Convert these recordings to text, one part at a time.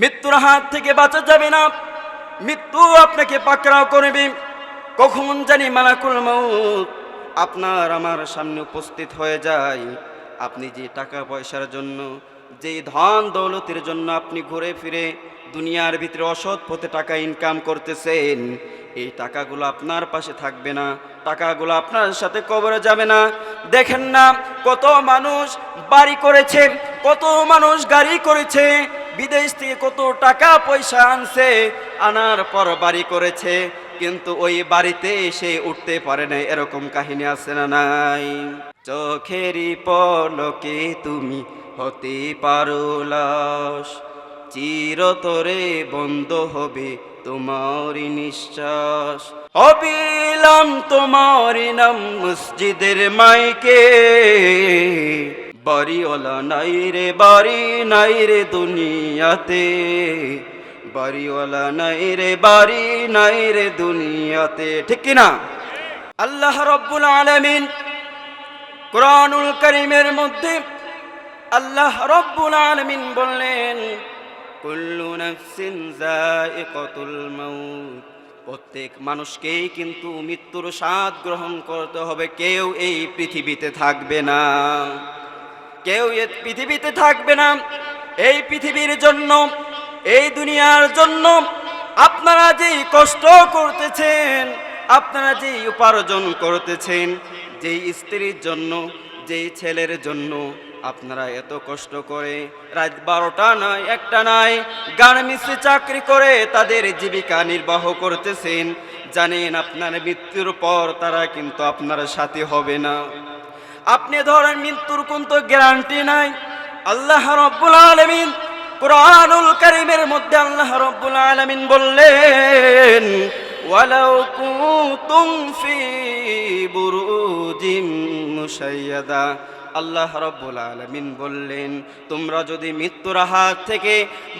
মৃত্যুর হাত থেকে বাঁচা যাবে না। মৃত্যু আপনাকে পাকড়াও করবে। কখন জানি মালাকুল মৌত আপনার আমার সামনে উপস্থিত হয়ে যায়। আপনি যে টাকা পয়সার জন্য, যে ধন দৌলতের জন্য আপনি ঘুরে ফিরে দুনিয়ার ভিতরে অসৎ পথে টাকা ইনকাম করতেছেন, এই টাকাগুলো আপনার পাশে থাকবে না। টাকাগুলো আপনার সাথে কবরে যাবে না। দেখেন না, কত মানুষ বাড়ি করেছে, কত মানুষ গাড়ি করেছে। বিদেশ থেকে কত টাকা পয়সা আনছে, আনার পর বাড়ি করেছে, কিন্তু ওই বাড়িতে এসে উঠতে পারে না এরকম কাহিনী আছে না নাই? চোখেরই পলকে তুমি হতে পারো লাশ, চিরতরে বন্ধ হবে তোমার নিঃশ্বাস। অবিলাম তোমার নাম মসজিদের মাইকে বাড়িওয়ালা নাই রে, বাড়ি নাই রে দুনিয়াতে। বাড়িওয়ালা নাই রে, বাড়ি নাই রে দুনিয়াতে। ঠিক কিনা আল্লাহ রব্বুল আলামিন কোরআনুল করিমের মধ্যে আল্লাহ রব্বুল আলামিন বললেন, কুল্লু নাফসিন যায়িকাতুল মাউত। প্রত্যেক মানুষকেই কিন্তু মৃত্যুর স্বাদ গ্রহণ করতে হবে, কেউ এই পৃথিবীতে থাকবে না। কেউ এ পৃথিবীতে থাকবে না। এই পৃথিবীর জন্য, এই দুনিয়ার জন্য আপনারা যেই কষ্ট করতেছেন, আপনারা যেই উপার্জন করতেছেন, যেই স্ত্রীর জন্য, যেই ছেলের জন্য আপনারা এত কষ্ট করে রাত বারোটা নয় একটা নয় গার্মেন্টসে চাকরি করে তাদের জীবিকা নির্বাহ করতেছেন, জানেন আপনার মৃত্যুর পর তারা কিন্তু আপনার সাথে হবে না। আপনি ধরেন মৃত্যুর কোন তো গ্যারান্টি নাই। আল্লাহ রব্বুল আলমিন কোরআনুল করিমের মধ্যে আল্লাহ রব্বুল আলমিন বললেন, ওয়ালাউ কুতুম বুরুজিম মুশাইয়াদা। আল্লাহ রব্বুল আলমিন বললেন, তোমরা যদি মৃত্যুর হাত থেকে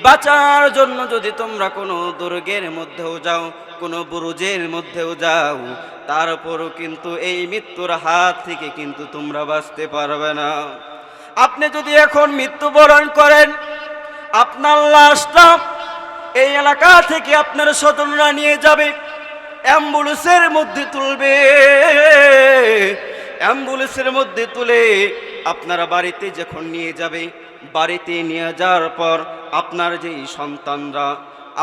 বাঁচার জন্য যদি তোমরা কোনো দুর্গের মধ্যেও যাও, কোনো বুরুজের মধ্যেও যাও তারপরও কিন্তু এই মৃত্যুর হাত থেকে কিন্তু তোমরা বাঁচতে পারবে না। আপনি যদি এখন মৃত্যুবরণ করেন, আপনার লাশটা এই এলাকা থেকে আপনার স্বজনরা নিয়ে যাবে, অ্যাম্বুলেন্সের মধ্যে তুলবে। অ্যাম্বুলেন্সের মধ্যে তুলে আপনারা বাড়িতে যখন নিয়ে যাবে, বাড়িতে নিয়ে যাওয়ার পর আপনার যেই সন্তানরা,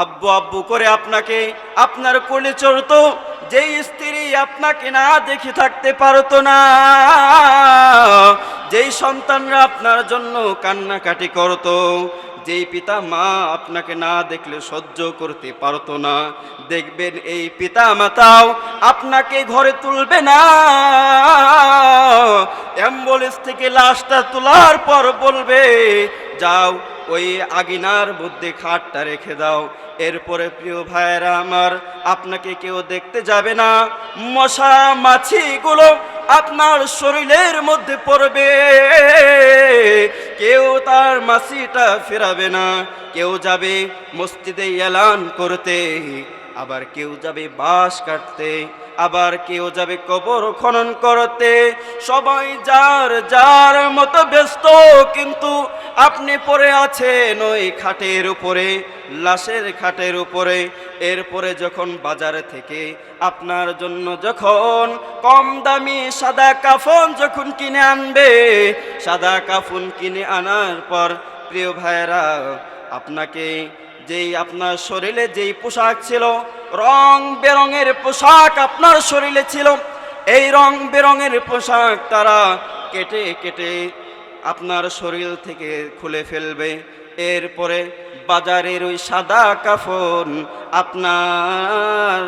আব্বু আব্বু করে আপনাকে, আপনার কোলে চড়তো যেই স্ত্রী আপনাকে না দেখে থাকতে পারতো না যেই সন্তানরা আপনার জন্য কান্নাকাটি করতো যেই পিতা মা আপনাকে না দেখলে সহ্য করতে পারতো না। দেখবেন এই পিতা মাতাও আপনাকে ঘরে তুলবে না। অ্যাম্বুলেন্স থেকে লাশটা তোলার পর বলবে, যাও ওই আগিনার মধ্যে খাটটা রেখে দাও। এরপরে প্রিয় ভাইয়েরা আমার, আপনাকে কেউ দেখতে যাবে না। মশা, মাছিগুলো আপনার শরীরের মধ্যে পড়বে। কেউ তার মাসিটা ফেরাবে না। কেউ যাবে মসজিদে এলান করতে, আবার কেউ যাবে বাস কাটতে। আবার কেউ যাবে কবর খনন করতে। সবাই যার যার মতো ব্যস্ত, কিন্তু আপনি পড়ে আছেন ওই খাটের উপরে, লাশের খাটের উপরে। এরপরে যখন বাজার থেকে আপনার জন্য যখন কম দামি সাদা কাফন যখন কিনে আনবে, সাদা কাফন কিনে আনার পর, প্রিয় ভাইয়েরা, আপনাকে যেই আপনার শরীরে যেই পোশাক ছিল, রং বেরঙের পোশাক আপনার শরীরে ছিল, এই রং বেরঙের পোশাক তারা কেটে কেটে আপনার শরীর থেকে খুলে ফেলবে। এরপরে বাজারের ওই সাদা কাফন আপনার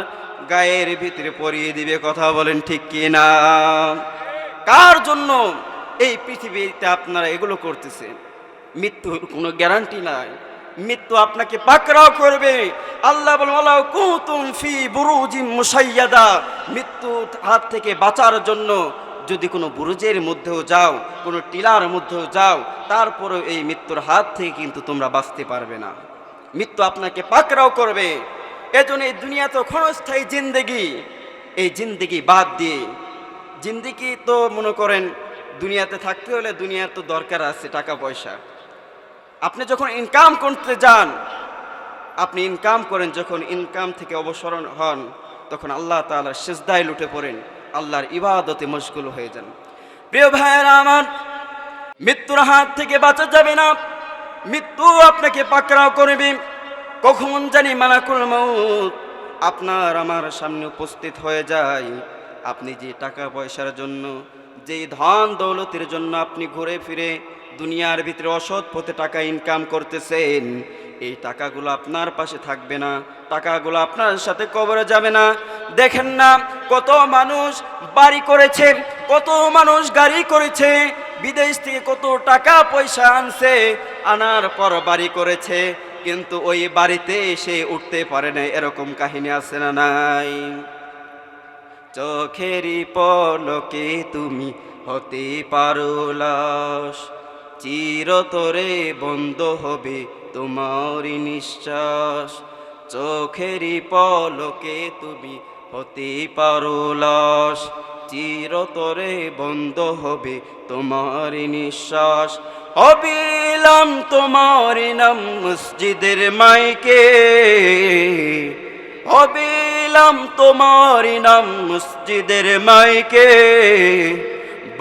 গায়ের ভিতরে পরিয়ে দিবে, কথা বলেন ঠিক কি না কার জন্য এই পৃথিবীতে আপনারা এগুলো করতেছেন? মৃত্যুর কোনো গ্যারান্টি নাই। মৃত্যু আপনাকে পাকড়াও করবে। আল্লাহ ফি মুসাইয়াদা। মৃত্যু হাত থেকে বাঁচার জন্য যদি কোনো বুরুজের মধ্যেও যাও, কোনো টিলার মধ্যেও যাও, তারপরেও এই মৃত্যুর হাত থেকে কিন্তু তোমরা বাঁচতে পারবে না। মৃত্যু আপনাকে পাকড়াও করবে। এজন্য এই দুনিয়া তো ক্ষণস্থায়ী জিন্দেগি। এই জিন্দেগি বাদ দিয়ে জিন্দেগি তো মনে করেন, দুনিয়াতে থাকতে হলে দুনিয়ার তো দরকার আছে টাকা পয়সা আপনি যখন ইনকাম করতে যান, আপনি ইনকাম করেন যখন ইনকাম থেকে অবসরণ হন, তখন আল্লাহ তাআলার সেজদায় লুটে পড়েন, আল্লাহর ইবাদতে মশগুল হয়ে যান। প্রিয় ভাইয়েরা আমার, মৃত্যুর হাত থেকে বাঁচা যাবে না। মৃত্যু আপনাকে পাকড়াও করবে। কখন জানি মালাকুল মৌত আপনার আমার সামনে উপস্থিত হয়ে যায়। আপনি যে টাকা পয়সার জন্য, যে ধন দৌলতের জন্য আপনি ঘুরে ফিরে দুনিয়ার ভিতরে অসৎ পথে টাকা ইনকাম করতেছেন, এই টাকাগুলো আপনার পাশে থাকবে না, টাকাগুলো আপনার সাথে কবরে যাবে না। দেখেন না, কত মানুষ বাড়ি করেছে, কত মানুষ গাড়ি করেছে, বিদেশ থেকে কত টাকা পয়সা আনছে, আনার পর বাড়ি করেছে, কিন্তু ওই বাড়িতে এসে উঠতে পারে না, এরকম কাহিনী আছে না নাই? চোখেরই পলকে তুমি হতে পারো লাশ। চিরতরে বন্ধ হবে তোমার নিঃশ্বাস। চোখেরই পলকে তুমি হতে পারো লাশ। চিরতরে বন্ধ হবে তোমার নিঃশ্বাস। অবিলাম তোমার নাম মসজিদের মাইকে। অবিলাম তোমার নাম মসজিদের মাইকে।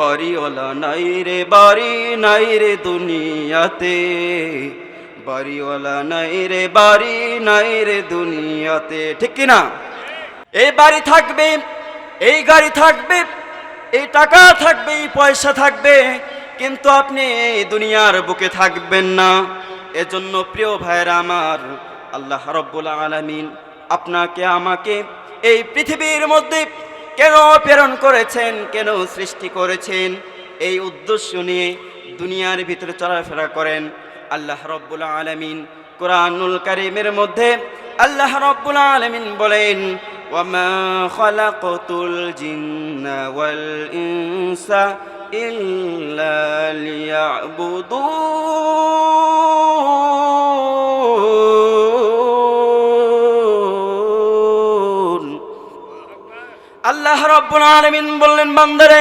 বাড়িওয়ালা নাই রে, বাড়ি নাই রে দুনিয়াতে। বাড়িওয়ালা নাই রে, বাড়ি নাই রে দুনিয়াতে। ঠিক কিনা? এই বাড়ি থাকবে, এই গাড়ি থাকবে, এই টাকা থাকবে, এই পয়সা থাকবে, কিন্তু আপনি দুনিয়ার বুকে থাকবেন না। এজন্য প্রিয় ভাইরা আমার, আল্লাহ রব্বুল আলামিন আপনাকে, আমাকে এই পৃথিবীর মধ্যে কেন প্রেরণ করেছেন? কেন সৃষ্টি করেছেন? এই উদ্দেশ্য নিয়ে দুনিয়ার ভিতরে চলাফেরা করেন আল্লাহ রব্বুল আলামিন। কোরআনুল কারিমের মধ্যে আল্লাহ রব্বুল আলামিন বলেন ইল্লা আল্লাহ রব্বুল আলামিন বললেন, বান্দারে,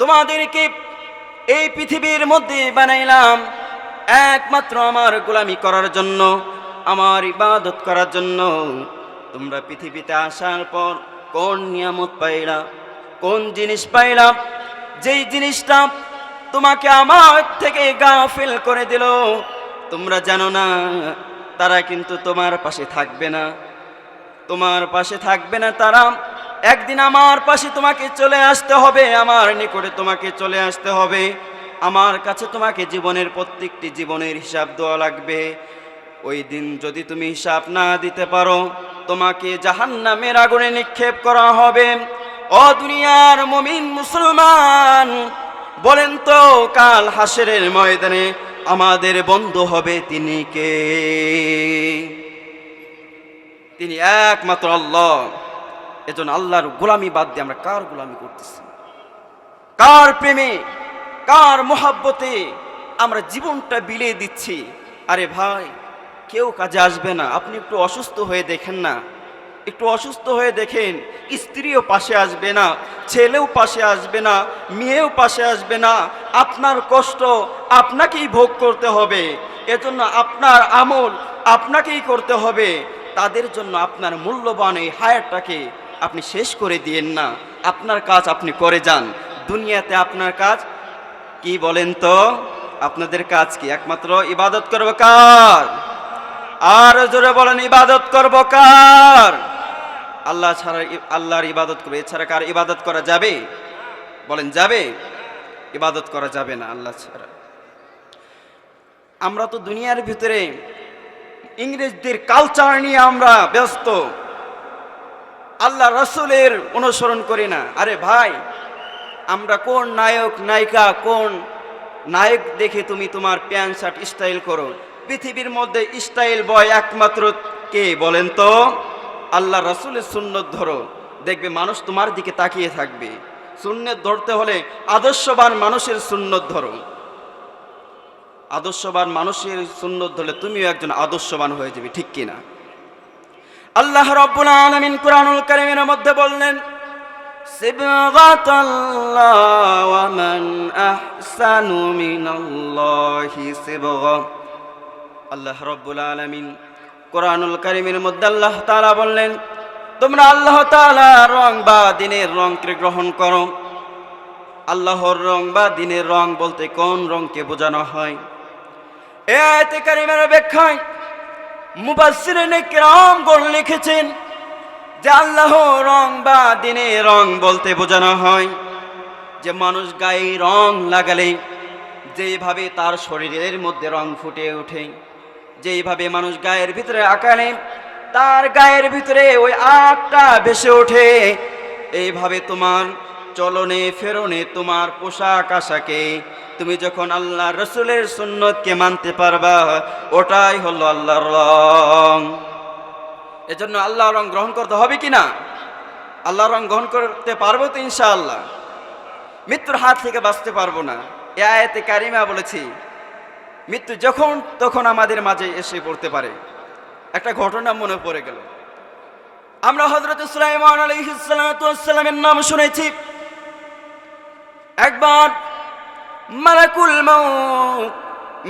তোমাদেরকে এই পৃথিবীর মধ্যে বানাইলাম একমাত্র আমার গোলামি করার জন্য, আমার ইবাদত করার জন্য। তোমরা পৃথিবীতে আসার পর কোন নিয়ামত পাইলা, কোন জিনিস পাইলাম যেই জিনিসটা তোমাকে আমার থেকে গা গাফিল করে দিল, তোমরা জানো না, তারা কিন্তু তোমার পাশে থাকবে না। তোমার পাশে থাকবে না তারা একদিন আমার পাশে তোমাকে চলে আসতে হবে, আমার নিকটে তোমাকে চলে আসতে হবে। আমার কাছে তোমাকে জীবনের প্রত্যেকটি জীবনের হিসাব দেওয়া লাগবে। ওই দিন যদি তুমি হিসাব না দিতে পারো, তোমাকে জাহান্নামের আগুনে নিক্ষেপ করা হবে। ও দুনিয়ার মমিন মুসলমান, বলেন তো কাল হাসরের ময়দানে আমাদের বন্ধু হবে তিনি কে? তিনি একমাত্র আল্লাহ। এজন্য আল্লাহর গোলামি বাদ দিয়ে আমরা কার গোলামি করতেছি? কার প্রেমে, কার মোহাব্বতে আমরা জীবনটা বিলিয়ে দিচ্ছি? আরে ভাই, কেউ কাজে আসবে না। আপনি একটু অসুস্থ হয়ে দেখেন না। একটু অসুস্থ হয়ে দেখেন, স্ত্রীও পাশে আসবে না, ছেলেও পাশে আসবে না, মেয়েও পাশে আসবে না। আপনার কষ্ট আপনাকেই ভোগ করতে হবে। এজন্য আপনার আমল আপনাকেই করতে হবে। তাদের জন্য আপনার মূল্যবান এই হায়ারটাকে আপনি শেষ করে দিয়েন না। আপনার কাজ আপনি করে যান। দুনিয়াতে আপনার কাজ কি বলেন তো? আপনাদের কাজ কি? একমাত্র ইবাদত করব কার? আর জোরে বলেন, ইবাদত করব কার? আল্লাহ ছাড়া আল্লাহর ইবাদত করবে। এছাড়া কার ইবাদত করা যাবে? বলেন, যাবে? ইবাদত করা যাবে না আল্লাহ ছাড়া। আমরা তো দুনিয়ার ভিতরে ইংরেজদের কালচার নিয়ে আমরা ব্যস্ত। আল্লাহ রসুলের অনুসরণ করি না। আরে ভাই, আমরা কোন নায়ক, নায়িকা, কোন নায়ক দেখে তুমি তোমার প্যান্ট, শার্ট স্টাইল করো? পৃথিবীর মধ্যে স্টাইল বয় একমাত্র কে বলেন তো? আল্লাহ রসুলের সুন্নত ধরো। দেখবে মানুষ তোমার দিকে তাকিয়ে থাকবে। সুন্নত ধরতে হলে আদর্শবান মানুষের সুন্নত ধরো। আদর্শবান মানুষের সুন্নত ধরলে তুমিও একজন আদর্শবান হয়ে যাবে, ঠিক কিনা? আল্লাহ রব্বুল আলামিন কুরআনুল কারীমের মধ্যে বললেন আল্লাহ ওয়া মান আহসানু মিনাল্লাহি সিবগা। আল্লাহ রব্বুল আলামিন কোরআনুল করিমের মধ্যে আল্লাহ তাআলা বললেন, তোমরা আল্লাহ তাআলা রং বা দিনের রংকে গ্রহণ করো। আল্লাহর রং বা দিনের রং বলতে কোন রংকে বোঝানো হয়? এ আয়াতে কারিমের ব্যাখ্যায় মুবাসসিরিনে কিরাম গণ লিখেছেন, যে আল্লাহ রং বা দিনের রং বলতে বোঝানো হয়। যে মানুষ গায়ে রং লাগালে যেইভাবে তার শরীরের মধ্যে রং ফুটে ওঠে যেইভাবে মানুষ গায়ের ভিতরে আঁকালে তার গায়ের ভিতরে ওই আঁকটা ভেসে ওঠে। এইভাবে তোমার চলনে ফেরনে তোমার পোশাক আশাকে তুমি যখন আল্লাহ রসুলের সুন্নতকে মানতে পারবা, ওটাই হলো আল্লাহর রং। এজন্য আল্লাহ রং গ্রহণ করতে হবে কি না? আল্লাহ রং গ্রহণ করতে পারব তো ইনশাআল্লাহ। মৃত্যুর হাত থেকে বাঁচতে পারব না। এ আয়াতে কারিমা বলেছি, মৃত্যু যখন তখন আমাদের মাঝে এসে পড়তে পারে। একটা ঘটনা মনে পড়ে গেল। আমরা হজরত সুলাইমান আলাইহিসসালামের নাম শুনেছি। একবার মালাকুল মাউত।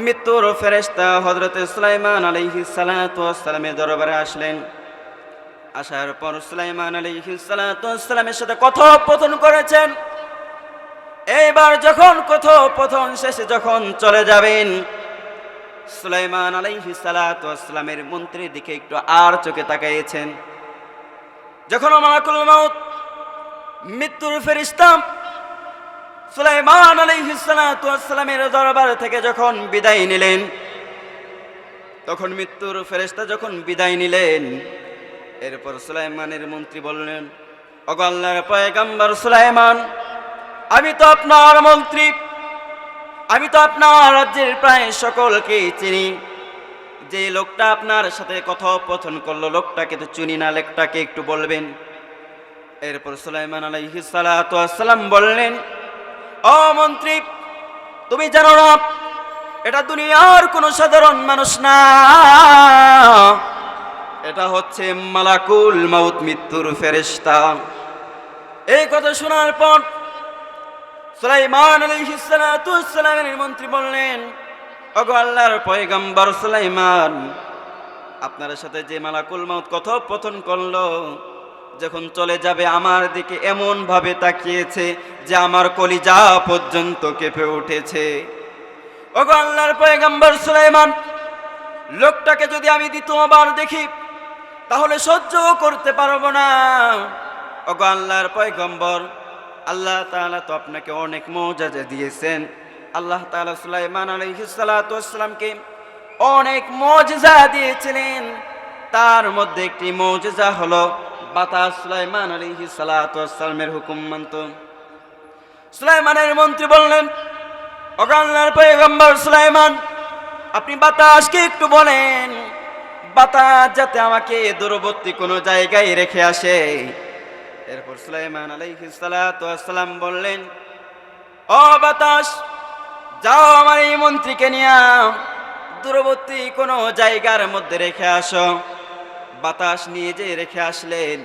মৃত্যুর ফেরেশতা হজরত সুলাইমান আলাইহিসসালামের দরবারে আসলেন। আসার পর সুলাইমান আলাইহিসসালামের সাথে কথোপকথন করেছেন। এইবার যখন কথোপকথন শেষে যখন চলে যাবেন, সুলাইমান আলাইহিসসালামের মন্ত্রীর দিকে একটু আর চোখে তাকাইয়েছেন যখন মালাকুল মাউত মৃত্যুর ফেরিস্তা সুলাইমান আলাইহিসসালামের দরবার থেকে যখন বিদায় নিলেন, তখন মৃত্যুর ফেরেশতা যখন বিদায় নিলেন, এরপর সুলাইমানের মন্ত্রী বললেন, ওগো আল্লাহর পয়গাম্বর সুলাইমান, আমি তো আপনার মন্ত্রী, আমি তো আপনার রাজ্যের প্রায় সকলকেই চিনি। যে লোকটা আপনার সাথে কথোপকথন করল, লোকটাকে তো চিনি না, লোকটাকে একটু বলবেন। এরপর সুলাইমান আলাইহিস সালাম বললেন ও মন্ত্রী, তুমি জানো না, এটা দুনিয়ার কোনো সাধারণ মানুষ না। এটা হচ্ছে মালাকুল মাউত, মৃত্যুর ফেরেশতা। এই কথা শোনার পর সুলাইমান আলাইহিস সালামের মন্ত্রী বললেন, ওগো আল্লাহর পয়গম্বর সুলাইমান, আপনার সাথে যে মালাকুল মাউত কথোপকথন করল যখন চলে যাবে আমার দিকে এমন ভাবে তাকিয়েছে যে আমার কলিজা পর্যন্ত কেঁপে উঠেছে। ওগো আল্লাহর পয়গম্বর সুলাইমান, লোকটাকে যদি আমি দ্বিতীয়বার দেখি, তাহলে সহ্য করতে পারব না। ওগো আল্লাহর পয়গম্বর, আল্লাহ তাআলা তো আপনাকে অনেক মৌজাজা দিয়েছেন। আল্লাহ তাআলা সুলাইমান আলাইহিস সালাতু ওয়াসসালামকে অনেক মজা দিয়েছিলেন। তার মধ্যে একটি মৌজা হলো বাতাস সুলাইমান আলাইহিস সালাতু ওয়াসসালামের হুকুম মানত। সুলাইমানের মন্ত্রী বললেন অগাল্লার পয়গম্বর সুলাইমান, আপনি বাতাসকে একটু বলেন? বাতাস যাতে আমাকে দূরবর্তী কোনো জায়গায় রেখে আসে। এরপর সুলাইমান আলাইহিস সালাতু ওয়াসসালাম বললেন, ও বাতাস, যাও আমার এই মন্ত্রীকে নিয়ে দূরবর্তী কোনো জায়গার মধ্যে রেখে আসো। বাতাস নিয়ে যে রেখে আসলেন।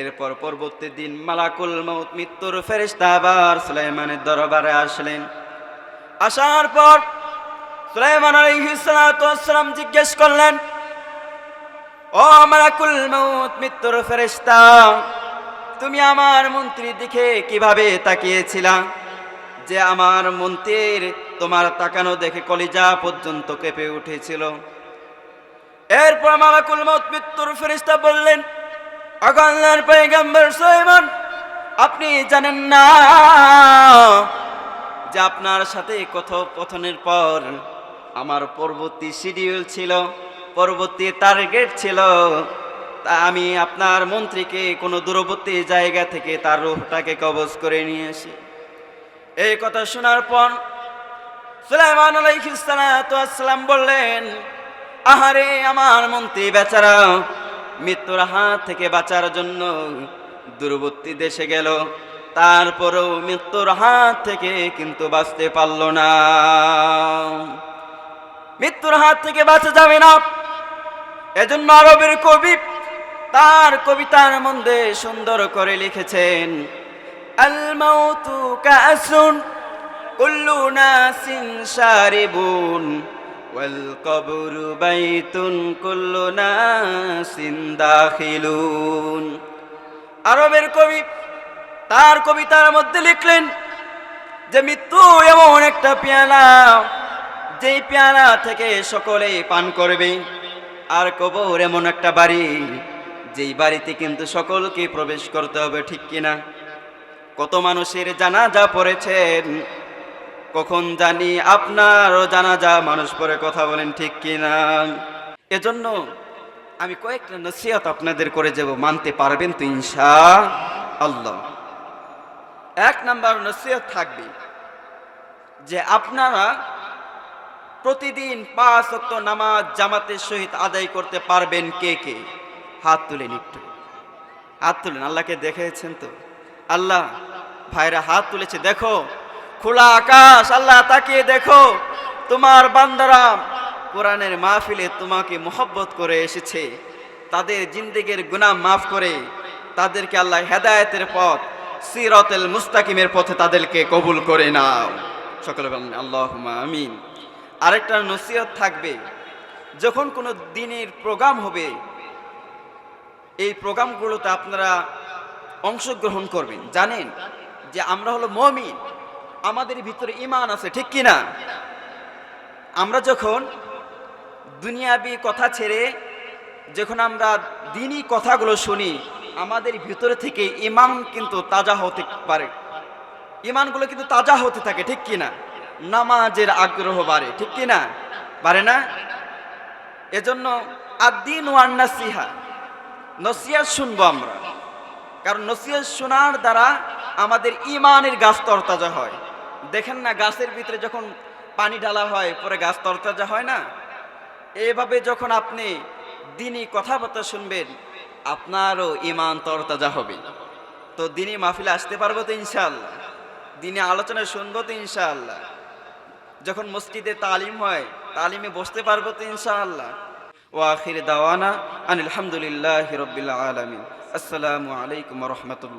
এরপর পরবর্তী দিন মালাকুল মৌত মৃত্যুর ফেরিস্তা আবার সুলাইমানের দরবারে আসলেন। আসার পর সুলাইমান আলাইহিসসালাম জিজ্ঞেস করলেন, ও মালাকুল মৌত মৃত্যুর ফেরিস্তা তুমি আমার মন্ত্রীর দিকে কীভাবে তাকিয়েছিলা? যে আমার মন্ত্রীর তোমার তাকানো দেখে কলিজা পর্যন্ত কেঁপে উঠেছিল। এরপর মালাকুল মত মৃত্যুর ফেরিস্তা বললেন আগাল্লার পয়গম্বর সুলাইমান, আপনি জানেন না যে আপনার সাথে কথোপকথনের পর আমার পরবর্তী শিডিউল ছিল, পরবর্তী টার্গেট ছিল, তা আমি আপনার মন্ত্রীকে কোনো দূরবর্তী জায়গা থেকে তার রূপটাকে কবজ করে নিয়ে আসি। এই কথা শোনার পর সুলাইমান আলাইহিসসালাম বললেন আহারে আমার মন্ত্রী বেচারা, মৃত্যুর হাত থেকে বাঁচার জন্য দূরবর্তী দেশে গেল। তারপরেও মৃত্যুর হাত থেকে কিন্তু বাঁচতে পারল না। মৃত্যুর হাত থেকে বাঁচা যাবে না। এজন্য আরবের কবি তার কবিতার মধ্যে সুন্দর করে লিখেছেন আল মাউতু কাসুন কুল্লু নাসিন والقبر بيت كل ناس داخلون আরবের কবি তার কবিতার মধ্যে লিখলেন যে মৃত্যু এমন একটা পেয়ালা যেই পেয়ালা থেকে সকলে পান করবে আর কবর এমন একটা বাড়ি যেই বাড়িতে কিন্তু সকলকে প্রবেশ করতে হবে ঠিক কিনা কত মানুষের জানাজা পড়েছেন কখন জানি আপনারও জানাজা, মানুষ পরে কথা বলেন ঠিক কিনা? এজন্য আমি কয়েকটা নসিহত আপনাদের করে যাব, মানতে পারবেন তো ইনশা আল্লাহ। এক নাম্বার নসিহত থাকবে যে আপনারা প্রতিদিন পাঁচ অক্ত নামাজ জামাতের সহিত আদায় করতে পারবেন কে কে? হাত তুলেন একটু। হাত তুলেন, আল্লাহকে দেখেছেন তো? আল্লাহ ভাইরা হাত তুলেছে, দেখো খোলা আকাশ, আল্লাহ তাকিয়ে দেখো, তোমার বান্দারা কোরআনের মাহফিলে তোমাকে মোহব্বত করে এসেছে। তাদের জিন্দেগের গুনাহ মাফ করে, তাদেরকে আল্লাহ হেদায়েতের পথ, সিরতেল মুস্তাকিমের পথে তাদেরকে কবুল করে নাও। সকলে বলেন আল্লাহ আমিন। আরেকটা নসিহত থাকবে, যখন কোনো দিনের প্রোগ্রাম হবে, এই প্রোগ্রামগুলোতে আপনারা অংশগ্রহণ করবেন। জানেন যে আমরা হলো মমিন। আমাদের ভিতরে ইমান আছে, ঠিক কি না আমরা যখন দুনিয়াবি কথা ছেড়ে যখন আমরা দিনই কথাগুলো শুনি, আমাদের ভিতরে থেকে ইমান কিন্তু তাজা হতে পারে। ইমানগুলো কিন্তু তাজা হতে থাকে, ঠিক কি না নামাজের আগ্রহ বাড়ে, ঠিক কি না বাড়ে না? এজন্য আদিন ওয়ান্না সিহা নসিয়াত শুনব আমরা। কারণ নসিহত শোনার দ্বারা আমাদের ইমানের গাছ তরতাজা হয়। দেখেন না, গাছের ভিতরে যখন পানি ঢালা হয়, পরে গাছ তরতাজা হয় না? এভাবে যখন আপনি দিনই কথাবার্তা শুনবেন, আপনারও ইমান তরতাজা হবে। তো দিনই মাহফিলে আসতে পারব তো ইনশাল্লাহ দিনে আলোচনা শুনব তো ইনশাআল্লাহ। যখন মসজিদে তালিম হয়, তালিমে বসতে পারব তো ইনশাআল্লাহ। ওয়াখির দাওয়ানা আনিল হামদুলিল্লাহি রাব্বিল আলামিন। আসসালামু আলাইকুম রাহমাতুল্লাহ।